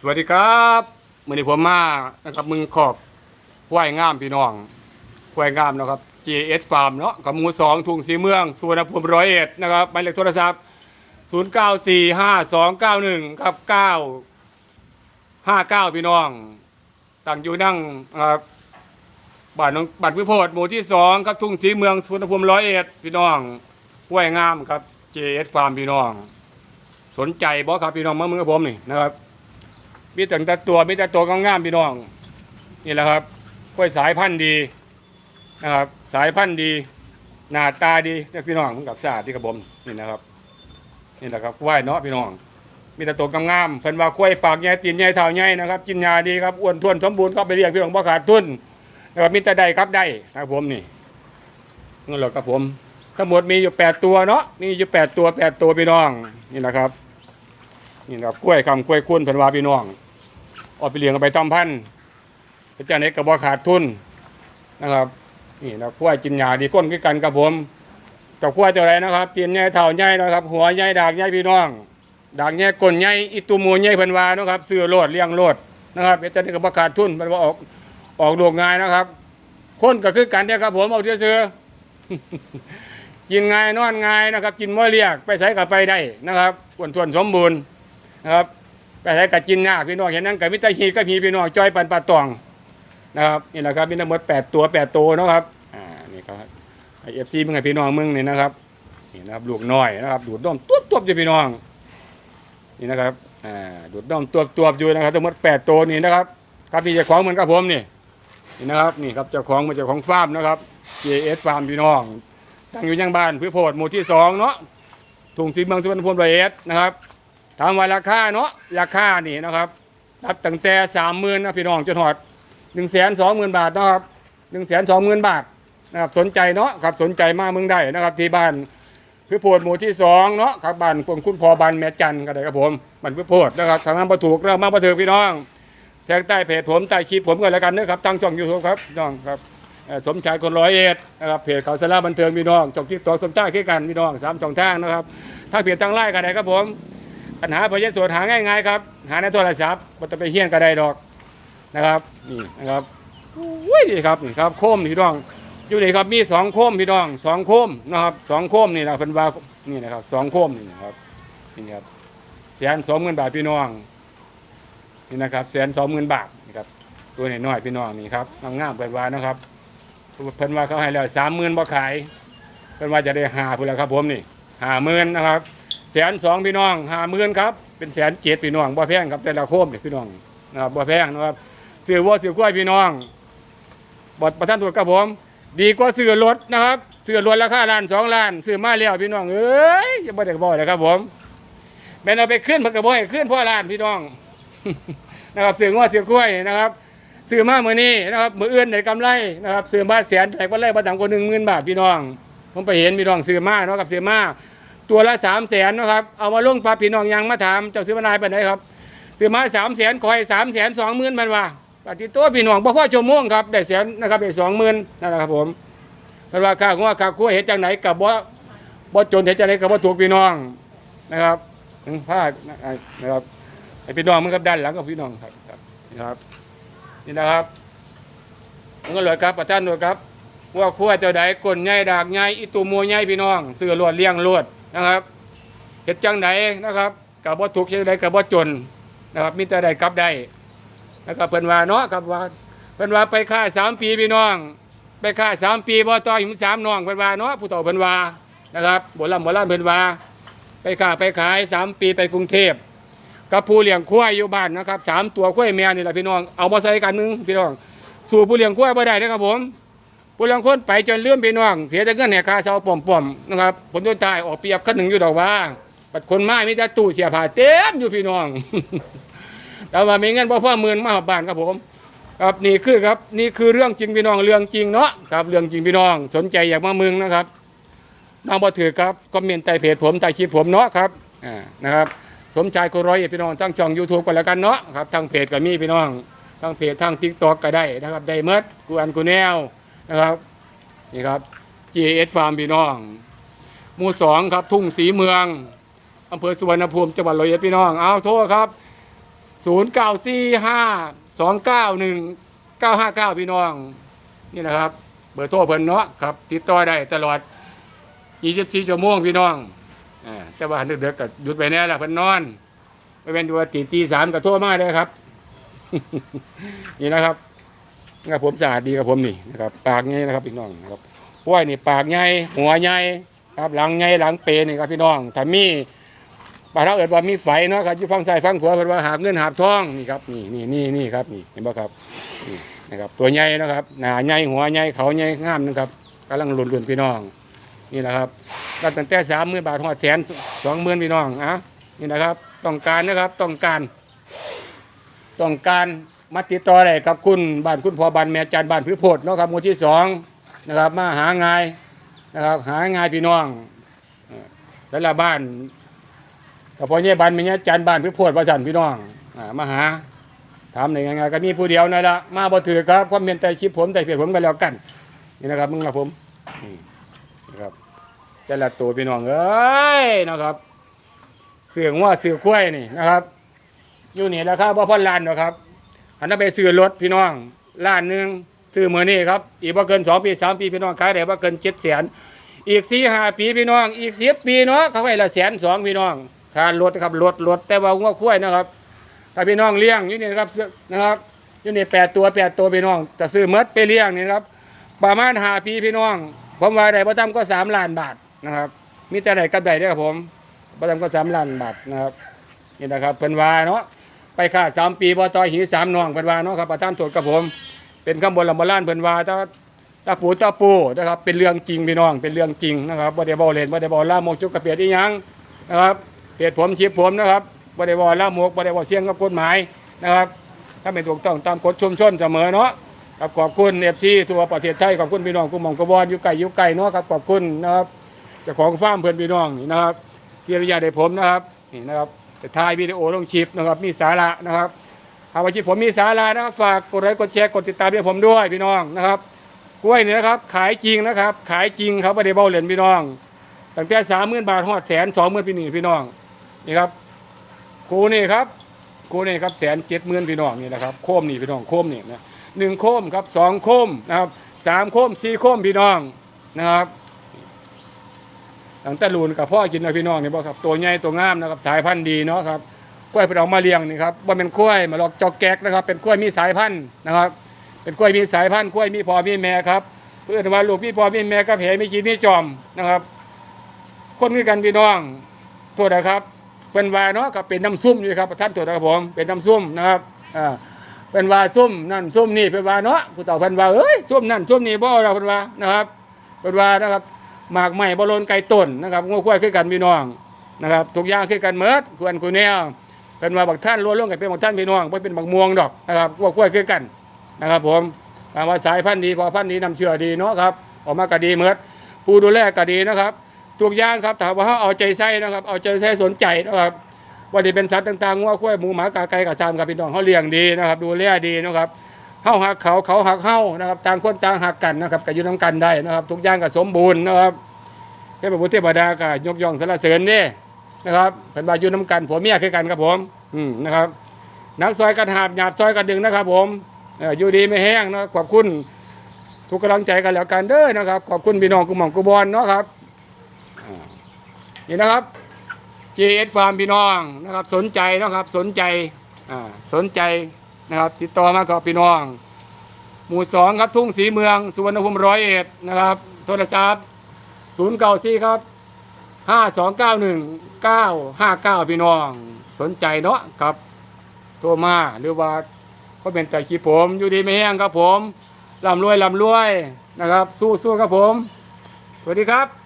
สวัสดีครับมื่อนี้ผมมานะครับมึงขอบควายงามพี่น้องควายงามนะครับ GS Farm เนาะกับหมูสองทุ่งสีเมืองสุวรรณภูมิร้อยเอ็ดนะครับหมายเลขโทรศัพท์ 0 9 4 5 2 9 1ครับ9 5 9 พี่น้องตั้งอยู่นั่งนะครับบ้านน้องบ้านพิโพธหมู่ที่สองครับทุ่งสีเมืองสุวรรณภูมิร้อยเอ็ดพี่น้องควายงามครับ GS Farm พี่น้อง สนใจบ่ครับพี่น้องมาเมืองกับผมนี่นะครับ มีแต่แต่ตัวมีแต่ตัวงามๆพี่น้อง นี่แหละครับกล้วยสายพันธุ์ดีนะครับ สายพันธุ์ดีหน้าตาดีนี่ยพี่น้องกับสาที่กระผมนี่นะครับนี่แหละครับกล้วยเนาะพี่น้อง มีแต่ตัวงามๆเพิ่นว่ากล้วยปากใหญ่ตีนใหญ่เท่าใหญ่นะครับกินยาดีครับอ้วนท้วนสมบูรณ์ครับไปเรียกพี่น้องบ่ขาดทุนนะครับมีแต่ได้ครับได้นะครับผมนี่นั่นแหละครับผม ทั้งหมดมีอยู่แปดตัวเนาะมีอยู่แปดตัวแปดตัวพี่น้องนี่แหละครับนี่นะครับกล้วยคำกล้วยคุ้นเพิ่นว่าพี่น้อง เอาไปเลี้ยงเอาไปทำพันธุ์พระเจ้าเน็กก็บ่ขาดทุนนะครับนี่นะกล้วยกินหญ้าดีก้นคือกันกับผมกับกล้วยตัวไรนะครับตีนใหญ่เท่าใหญ่นะครับ หัวใหญ่ดากใหญ่พี่น้องดากใหญ่ก้นใหญ่อีตูมูใหญ่เพิ่นวานะครับซื้อโลดเลี้ยงโลดนะครับพระเจ้าเน็กก็บ่ขาดทุนเพิ่นว่าออกออกลูกง่ายนะครับคนก็คือกันเนี่ยครับผมเอาซื้อกินง่ายนอนง่ายนะครับ กินมื่อเรียกไปใส่กับไปได้นะครับอ้วนทวนสมบูรณ์นะครับ ไปใช้กับจินยากพี่น้องเห็นนั่นกับมิตรฮีก็มีพี่น้องจอยปันปลาตองนะครับนี่แหละครับมีทั้งหมดแปดตัวแปดตัวเนาะครับอ่านี่ครับเอฟซีมึงไงพี่น้องมึงนี่นะครับนี่นะครับลูกน้อยนะครับดูดน้อมตัวตัวอยู่พี่น้องนี่นะครับอ่าดูดน้อมตัวตัวอยู่นะครับทั้งหมดแปดตัวนี่นะครับครับมีเจ้าของเหมือนกับผมนี่นี่นะครับนี่ครับเจ้าของเป็นเจ้าของฟาร์มนะครับ JS ฟาร์มพี่น้องตั้งอยู่ยังบ้านพื้นโพดหมู่ที่สองเนาะถุงสีเมืองสุวรรณภูมิร้อยเอ็ดนะครับ ถามว่าราคาเนาะราคานี่นะครับรับตั้งแต่สามหมื่นนะพี่น้องจนหอดหนึ่งแสนสองหมื่นบาทนะครับหนึ่งแสนสองหมื่นบาทนะครับสนใจเนาะครับสนใจมาเมืองได้นะครับ ที่บ้านพืชโพดหมู่ที่สองเนาะครับบ้านคุณคุณพอบ้านแม่จันก็ได้ครับผมบ้านพืชโพดนะครับทางนั้นประถูกแล้วมาประถือพี่น้องแทงใต้เพจผมใต้คลิปผมก็แล้วกันนะครับตั้งช่องยูทูบครับน้องครับสมชายคนร้อยเอ็ดนะครับเพจเขาสาระบันเทิงพี่น้องช่องที่ต่อสมชายคือกันพี่น้องสามช่องทางนะครับถ้าเพจตั้งไล่ก็ได้ครับผม ปัญหาพยศวดหาง่ายๆครับ หาในโทรศัพท์มันจะไปเฮี้ยนก็ได้ดอกนะครับนี่นะครับอุ้ยนี่ครับนี่ครับโคมพี่น้อง อยู่นี่ครับมีสองโคมพี่น้องสองโคมนะครับสองโคมนี่แหละเป็นว่านี่นะครับสองโคมนี่นะครับนี่ครับแสนสองหมื่นบาทพี่น้องนี่นะครับแสนสองหมื่นบาทนี่ครับตัวน้อยๆพี่น้องนี่ครับงามๆเป็นว่านะครับเพิ่นว่าเขาให้แล้วสามหมื่นบ่ขายเพิ่นว่าจะได้หาพุ่นแล้วครับผมนี่หาหมื่นนะครับ สนสองพี่น้องห้าหมื่นครับเป็นแสนเจ็ดพี่น้องบ่แพงครับแต่ละโคมเนี่ยพี่น้องนะครับบ่แพงนะครับซื้อวัวซื้อกล้วยพี่น้องบดประท่านตัวกับผมดีกว่าซื้อรถนะครับซื้อรถราคาล้านสองล้านซื้อมาแล้วพี่น้องเอ้ยอย่าบ่ได้บ่เลยครับผมแม่นเอาไปขึ้นเพิ่นก็บ่ให้ขึ้นเพราะล้านพี่น้องนะครับซื้องัวซื้อกล้วยนะครับซื้อมาเมื้อนี้นะครับเมื้ออื่นได้กำไรนะครับซื้อมาแสนแต่ก็เลยบ่ต่ำกว่า10,000บาทพี่น้องผมไปเห็นพี่น้องซื้อมาเนาะกับซื้อมา ตัวละสามแสนนะครับ เอามาลงปลาพี่น้องยังมาถามเจ้าซื้อมานายไปไหนครับซื้อมาสามแสนคอยสามแสนสองหมื่นมันว่าปฏิตัวพี่น้องบ่พ่อชั่วโมงครับได้แสนนะครับได้สองหมื่นนั่นแหละครับผมมันว่าค่างัวค่าคั่วเห็ดจังไหนกับบ่บ่จนเห็ดจังไหนกับบ่ถูกพี่น้องนะครับถึงพลาดนะครับให้พี่น้องมึงกับด้านหลังกับพี่น้องครับครับนี่ครับนี่นะครับมันก็เลยครับประท่านด้วยครับว่าขั้วเจ้าใดก้นใหญ่ดากใหญ่อีตูมัวใหญ่พี่น้องเสือลวดเลี้ยงลวด นะครับเฮ็ดจังไดนนะครับกับบ่ทุกข์เช่นใดกับบ่จนนะครับมีแต่ใดกลับได้นะครับเพิ่นว่าเนาะครับว่าเพิ่นว่าไปค่าสามปีพี่น้อง ไปค่าสามปีบ่ต่ออยู่สามน้องเพิ่นว่าเนาะผู้เฒ่าเพิ่นว่านะครับโบราณโบราณเพิ่นว่า ไปค่าไปขายสามปีไปกรุงเทพกับผู้เลี้ยงควายอยู่บ้านนะครับสามตัวควายแม่นี่แหละพี่น้องเอามาใส่กันหนึงพี่น้อง สู่ผู้เลี้ยงควายบ่ได้นะครับผม ผู้ลังคนไปจนเลื่อมพี่น้อง เสียแต่เงินแห่คาเสาป่อมป่อมๆนะครับผลต้นทายออกเปรียบขั้นหนึ่งอยู่ดอกว่าปัดคนไมามีแต่ตู้เสียผ้าเต็มอยู่พี่น้องแต่ว่ามีเงินบ่พ่อหมื่นมาหอบบ้านครับผมครับนี่คือครับนี่คือเรื่องจริงพี่น้องเรื่องจริงเนาะครับเรื่องจริงพี่น้อง สนใจอยากมาเมืองนะครับน้องบ่ถือครับคอมเมนต์ใต้เพจผมใต้คลิปผมเนาะครับอ่านะครับสมชายคนร้อยเอพี่น้องตั้งช่อง YouTube กันแล้วกันเนาะครับทางเพจก็มีพี่น้องทางเพจทาง TikTok ก็ได้นะครับได้เมดกูอันกูแนว นะครับนี่ครับ GS Farm พี่น้อง หมู่สองครับทุ่งสีเมืองอำเภอสุวรรณภูมิจังหวัดร้อยเอ็ดพี่น้องเอาโทษครับศูนย์เก้าสี่ห้าสองเก้าหนึ่งเก้าห้าเก้าพี่น้อง นี่นะครับ เบอร์โทรเพิ่นเนาะครับ ติดต่อได้ตลอด 24 ชั่วโมงพี่น้องอ่าแต่ว่าเด็กๆก็หยุดไปแน่ละเพิ่นนอนไม่เป็นตัวตีตีสามก็โทรมาได้ครับ นี่นะครับ นะครับผมสะอาดดีครับผมนี่นะครับปากใหญ่นะครับพี่น้องนะครับห้วยนี่ปากใหญ่หัวใหญ่ครับหลังใหญ่หลังเปนี่ครับพี่น้องถ้ามีปลากเราเอิดว่ามีไฟเนาะครับอยู่ฝั่งซ้ายฝั่งขวาเพิ่นว่าหาเงินหาทองนี่ครับนี่นี่นี่นี่ครับนี่เห็นบ่ครับนี่นะครับตัวใหญ่นะครับหน้าใหญ่หัวใหญ่เขาใหญ่งามนะครับกำลังหลุนๆพี่น้องนี่นะครับก็ตั้งแต่สามหมื่นบาทหอดแสนสองหมื่นพี่น้องอะนี่นะครับ ต้องการนะครับต้องการ ต้องการ มาติดต่ออะไรกับคุณบ้านคุณพ่อบ้านแม่จันบ้านพือโพดเนาะครับหมู่ที่สองนะครับ มาหางายนะครับหางายพี่น้องเอ่อแต่ละบ้านกับพ่อเนี่ยบ้านแม่เนี่ยจันบ้านพือโพดประสันพี่น้องมาหาถามในงานก็มีผู้เดียวนั่นละมาบ่ถือครับความเมียนแต่ชิปผมแต่เพียผมกันแล้วกันนี่นะครับมึงกับผมนี่นะครับแต่ละตัวพี่น้องเอ้ยนะครับ เสืองว่าเสือกล้วยนี่นะครับ อยู่นี่ราคาบ่พอล้านหรอกครับ อันนั้นไปซื้อรถพี่น้องล้านหนึ่งซื้อเมือนี่ครับอีกบ่เกินสองปีสามปีพี่น้องขายได้บ่เกินเจ็ดแสนอีกสี่ห้าปีพี่น้อง อีกสิบปีเนาะเขาให้ละแสนสองพี่น้องค่ารถนะครับรถรถแต่ว่างัวคุ้ยนะครับถ้าพี่น้องเลี้ยงอยู่นี่นะครับนะครับอยู่นี่แปดตัวแปดตัวพี่น้องจะซื้อหมดไปเลี้ยงนี่ครับประมาณห้าปีพี่น้องผมว่าได้ประจำก็สามล้านบาทนะครับมีแต่ได้กับได้เด้อครับผมประจำก็สามล้านบาทนะครับนี่นะครับเพิ่นวาเนาะ ไปค่าสามปีบ่ต่อยหีสามน้องเพิ่นว่าเนาะครับประธานโทษกับผม เป็นคำบนลำบล้านเพิ่นว่าตาตาปูตาปูนะครับเป็นเรื่องจริงพี่น้องเป็นเรื่องจริงนะครับบ่ได้บ่เล่นบ่ได้บ่ล่ามกจุกกระเปียดอีหยังนะครับเปียดผมชิบผมนะครับบ่ได้บ่ล่ามกบ่ได้บ่เสี่ยงกับกฎหมายนะครับถ้าเป็นถูกต้องตามกฎชุมชนเสมอเนาะครับขอบคุณ FC ทั่วประเทศไทยขอบคุณพี่น้องกุมหมองกบอนยู่ไกลอยู่ไกลเนาะครับขอบคุณนะครับเจ้าของฟาร์มเพิ่อนพี่น้องนี่นะครับที่อนุญาตให้ผมนะครับนี่นะครับ ถ่ายวิดีโอลงคลิปนะครับมีสาระนะครับหากว่าคลิปผมมีสาระนะครับฝากกดไลค์กดแชร์กดติดตามให้ผมด้วยพี่น้องนะครับกล้วยเนี่ยนะครับขายจริงนะครับ ขายจริงครับไม่ได้เบาเหรียญพี่น้องตั้งแต่สามหมื่นบาทหอดแสนสองหมื่นพี่นี่พี่น้องนี่ครับกูนี่ครับกูนี่ครับแสนเจ็ดหมื่นพี่น้องนี่นะครับโคมนี่พี่น้องโคมนี่นะหนึ่งโคมครับสองโคมนะครับสามโคมสี่โคมพี่น้องนะครับ ตั้งแต่ลูนกับพ่อกินนะพี่น้องนี่บ่ครับตัวใหญ่ตัวงามนะครับสายพันธุ์ดีเนาะครับกล้วยเพิ่นเอามาเลี้ยงนี่ครับว่าเป็นกล้วยมาลอกจอกแก๊กนะครับ เป็นกล้วยมีสายพันธุ์นะครับ เป็นกล้วยมีสายพันธุ์กล้วยมีพ่อมีแม่ครับเพื่อนว่าลูกมีพ่อมีแม่ก็แผลมีจีนมีจอมนะครับ คนคือกันพี่น้องโทษนะครับเป็นวาเนาะกับเป็นน้ำซุ่มอยู่ครับท่านตัวนะครับผมเป็นน้ำซุ่มนะครับอ่าเป็นวาซุ่มนั่นซุ่มนี่เป็นวาเนาะผู้เต่าเป็นวาเอ้ยซุ่มนั่นซุ่มนี่บ่เราเป็นวานะครับเป็นวานะครับ หมากใหม่บอลนไก่ต้นนะครับงูควายคือกันพี่น้องนะครับทุกอย่างคือกันเมิดควรคุณแนวเป็นว่าบักท่านล้วนลงกันเป็นบักท่านพี่น้องไม่เป็นบักม่วงดอกนะครับงูควายคือกันนะครับ ผมถามว่าสายพันธุ์ดีพอพันธุ์ดีนำเชื่อดีเนาะครับออกมาก็ดีเมิดผู้ดูแลก็ดีนะครับทุกอย่างครับถามว่าเขาเอาใจใส่นะครับ เอาใจใส่สนใจนะครับว่าที่เป็นสัตว์ต่างๆงูควายหมูหมากาไก่กระซามครับพี่น้องเขาเลี้ยงดีนะครับดูแลดีนะครับเฮาหักเขาเขาหักเฮานะครับต่างคนต่างหักกันนะครับก็อยู่น้ำกันได้นะครับ ทุกอย่างก็สมบูรณ์นะครับ เทพบุตรเทพดาก็ยกย่องสรรเสริญเด้นะครับเป็นบาอยู่น้ำกันผัวเมียคือกันครับผมอืมนะครับนักซอยกันหาบหยาบซอยกันดึงนะครับ ผมอยู่ดีไม่แห้งนะขอบคุณทุกกำลังใจกันแล้วกันเด้อนะครับ ขอบคุณพี่น้องกุมองกุบอลเนาะครับนี่นะครับ GS Farm พี่น้องนะครับ สนใจนะครับสนใจอ่าสนใจนะครับ ติดต่อมากับพี่น้อง หมู่สองครับทุ่งสีเมืองสุวรรณภูมิร้อยเอ็ดนะครับ โทรศัพท์ ศูนย์เก้าสี่ครับห้าสองเก้าหนึ่งเก้าห้าเก้าพี่น้อง สนใจเนาะครับ โทรมาหรือว่าก็เป็นใจขี้ผมอยู่ดีไม่แห้งครับผมลำรวยลำรวยนะครับ สู้สู้ครับผม สวัสดีครับ